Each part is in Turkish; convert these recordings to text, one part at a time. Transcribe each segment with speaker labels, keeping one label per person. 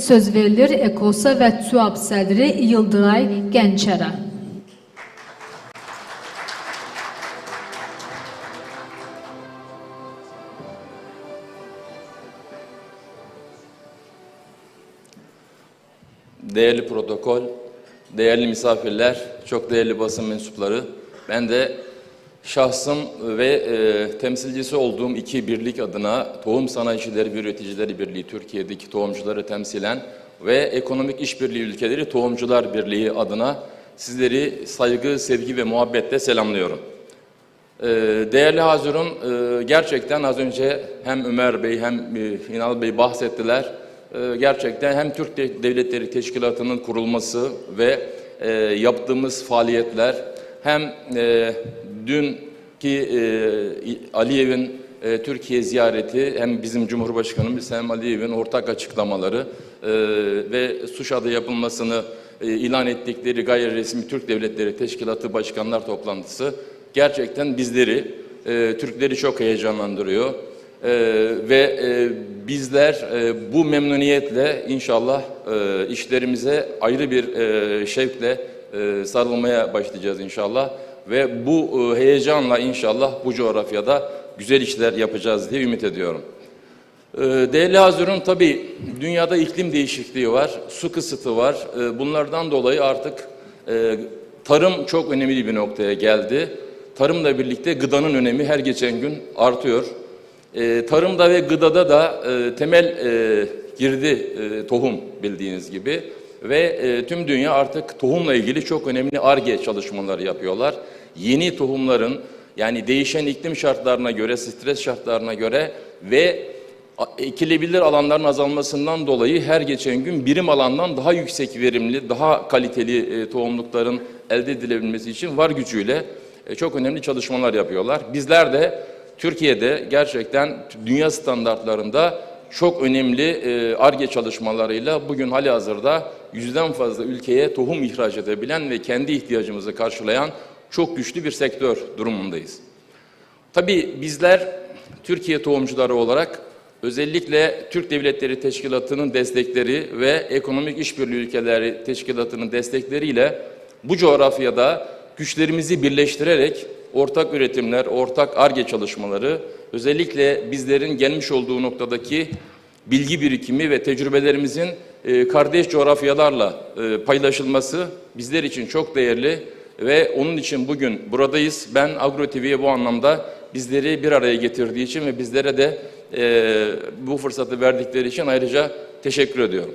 Speaker 1: söz verilir Ekosa və TÜAB sədri Yıldıray Gənçərə.
Speaker 2: Değerli protokol, değerli misafirler, çok değerli basın mensupları. Ben de şahsım ve e, temsilcisi olduğum iki birlik adına Tohum Sanayicileri ve Üreticileri Birliği Türkiye'deki tohumcuları temsilen ve Ekonomik İşbirliği Ülkeleri Tohumcular Birliği adına sizleri saygı, sevgi ve muhabbetle selamlıyorum. Ee, Değerli Hazırun, e, gerçekten az önce hem Ömer Bey hem e, İnal Bey bahsettiler. Ee, Gerçekten hem Türk De- Devletleri Teşkilatı'nın kurulması ve e, yaptığımız faaliyetler hem e, dünkü e, Aliyev'in e, Türkiye ziyareti hem bizim Cumhurbaşkanımız hem Aliyev'in ortak açıklamaları e, ve Suşa'da yapılmasını e, ilan ettikleri gayri resmi Türk Devletleri Teşkilatı Başkanlar Toplantısı gerçekten bizleri, e, Türkleri çok heyecanlandırıyor. E, ve e, bizler e, bu memnuniyetle inşallah e, işlerimize ayrı bir e, şevkle e, sarılmaya başlayacağız inşallah. Ve bu e, heyecanla inşallah bu coğrafyada güzel işler yapacağız diye ümit ediyorum. Ee, Değerli Hazırun tabii dünyada iklim değişikliği var, su kısıtı var. Ee, Bunlardan dolayı artık e, tarım çok önemli bir noktaya geldi. Tarımla birlikte gıdanın önemi her geçen gün artıyor. Tarımda ve gıdada da e, temel e, girdi e, tohum bildiğiniz gibi. Ve e, tüm dünya artık tohumla ilgili çok önemli ARGE çalışmaları yapıyorlar. Yeni tohumların yani değişen iklim şartlarına göre, stres şartlarına göre ve ekilebilir alanların azalmasından dolayı her geçen gün birim alandan daha yüksek verimli, daha kaliteli e, tohumlukların elde edilebilmesi için var gücüyle e, çok önemli çalışmalar yapıyorlar. Bizler de Türkiye'de gerçekten dünya standartlarında çok önemli e, ARGE çalışmalarıyla bugün hali hazırda yüzden fazla ülkeye tohum ihraç edebilen ve kendi ihtiyacımızı karşılayan çok güçlü bir sektör durumundayız. Tabii bizler Türkiye tohumcuları olarak özellikle Türk Devletleri Teşkilatı'nın destekleri ve Ekonomik İşbirliği Ülkeleri Teşkilatı'nın destekleriyle bu coğrafyada güçlerimizi birleştirerek ortak üretimler, ortak ARGE çalışmaları, özellikle bizlerin gelmiş olduğu noktadaki bilgi birikimi ve tecrübelerimizin e, kardeş coğrafyalarla e, paylaşılması bizler için çok değerli ve onun için bugün buradayız. Ben Agro TV'ye bu anlamda bizleri bir araya getirdiği için ve bizlere de e, bu fırsatı verdikleri için ayrıca teşekkür ediyorum.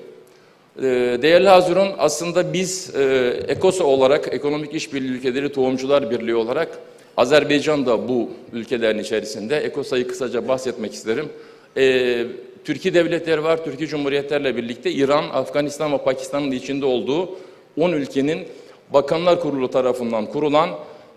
Speaker 2: Değerli Hazırun aslında biz e, EKOSA olarak Ekonomik İşbirliği Ülkeleri Tohumcular Birliği olarak Azerbaycan da bu ülkelerin içerisinde. EKOSA'yı kısaca bahsetmek isterim. E, Türkiye devletleri var, Türkiye Cumhuriyetlerle birlikte İran, Afganistan ve Pakistan'ın içinde olduğu 10 ülkenin Bakanlar Kurulu tarafından kurulan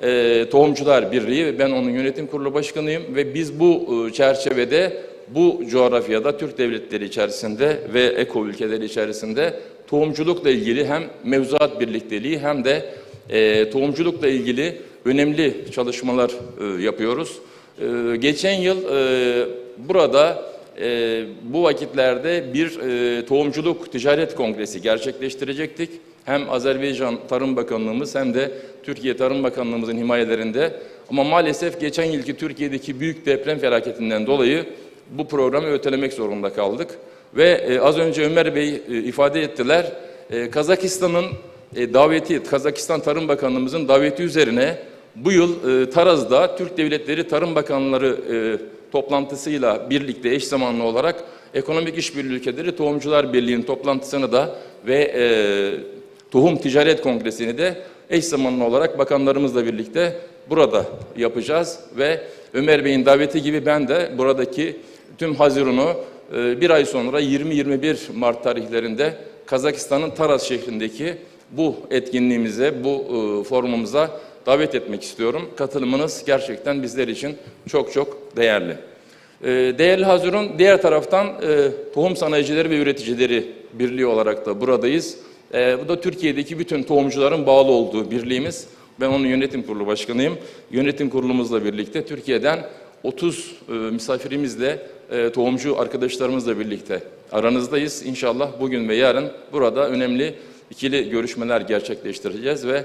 Speaker 2: e, Tohumcular Birliği ve ben onun yönetim kurulu başkanıyım ve biz bu e, çerçevede bu coğrafyada Türk devletleri içerisinde ve eko ülkeleri içerisinde tohumculukla ilgili hem mevzuat birlikteliği hem de e, tohumculukla ilgili önemli çalışmalar e, yapıyoruz. E, geçen yıl e, burada bu vakitlerde bir tohumculuk ticaret kongresi gerçekleştirecektik. Hem Azerbaycan Tarım Bakanlığımız hem de Türkiye Tarım Bakanlığımızın himayelerinde. Ama maalesef geçen yılki Türkiye'deki büyük deprem felaketinden dolayı bu programı ötelemek zorunda kaldık. Ve az önce Ömer Bey ifade ettiler. Kazakistan'ın daveti, Kazakistan Tarım Bakanlığımızın daveti üzerine bu yıl e, Taraz'da Türk Devletleri Tarım Bakanları e, toplantısıyla birlikte eş zamanlı olarak Ekonomik İşbirliği Ülkeleri Tohumcular Birliği'nin toplantısını da ve e, Tohum Ticaret Kongresi'ni de eş zamanlı olarak bakanlarımızla birlikte burada yapacağız. Ve Ömer Bey'in daveti gibi ben de buradaki tüm Haziran'ı e, bir ay sonra 20-21 Mart tarihlerinde Kazakistan'ın Taraz şehrindeki bu etkinliğimize, bu e, forumumuza davet etmek istiyorum. Katılımınız gerçekten bizler için çok çok değerli. E, Değerli Hazırun, diğer taraftan e, Tohum Sanayicileri ve Üreticileri Birliği olarak da buradayız. E, bu da Türkiye'deki bütün tohumcuların bağlı olduğu birliğimiz. Ben onun yönetim kurulu başkanıyım. Yönetim kurulumuzla birlikte Türkiye'den 30 e, misafirimizle, e, tohumcu arkadaşlarımızla birlikte aranızdayız. İnşallah bugün ve yarın burada önemli ikili görüşmeler gerçekleştireceğiz ve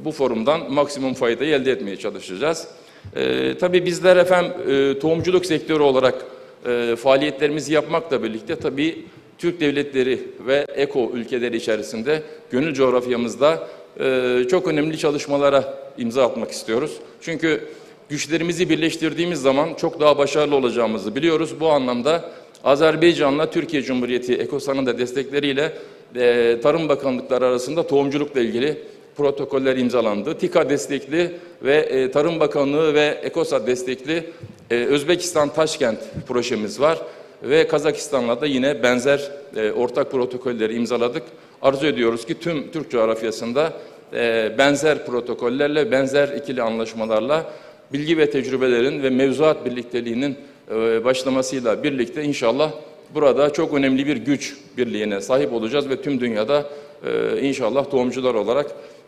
Speaker 2: bu forumdan maksimum faydayı elde etmeye çalışacağız. Ee, tabii bizler efendim e, tohumculuk sektörü olarak e, faaliyetlerimizi yapmakla birlikte tabii Türk devletleri ve EKO ülkeleri içerisinde gönül coğrafyamızda e, çok önemli çalışmalara imza atmak istiyoruz. Çünkü güçlerimizi birleştirdiğimiz zaman çok daha başarılı olacağımızı biliyoruz. Bu anlamda Azerbaycan'la Türkiye Cumhuriyeti EKOSA'nın da destekleriyle e, Tarım Bakanlıkları arasında tohumculukla ilgili protokoller imzalandı. TİKA destekli ve e, Tarım Bakanlığı ve EKOSA destekli e, Özbekistan Taşkent projemiz var ve Kazakistan'la da yine benzer e, ortak protokolleri imzaladık. Arzu ediyoruz ki tüm Türk coğrafyasında e, benzer protokollerle, benzer ikili anlaşmalarla bilgi ve tecrübelerin ve mevzuat birlikteliğinin e, başlamasıyla birlikte inşallah burada çok önemli bir güç birliğine sahip olacağız ve tüm dünyada e, inşallah tohumcular olarak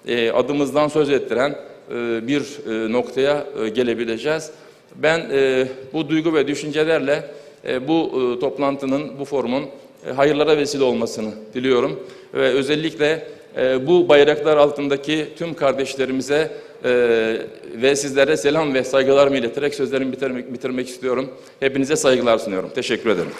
Speaker 2: e, adımızdan söz ettiren e, bir e, noktaya e, gelebileceğiz. Ben e, bu duygu ve düşüncelerle e, bu e, toplantının, bu forumun e, hayırlara vesile olmasını diliyorum. Ve özellikle e, bu bayraklar altındaki tüm kardeşlerimize e, ve sizlere selam ve saygılarımı ileterek sözlerimi bitirmek, bitirmek istiyorum. Hepinize saygılar sunuyorum. Teşekkür ederim.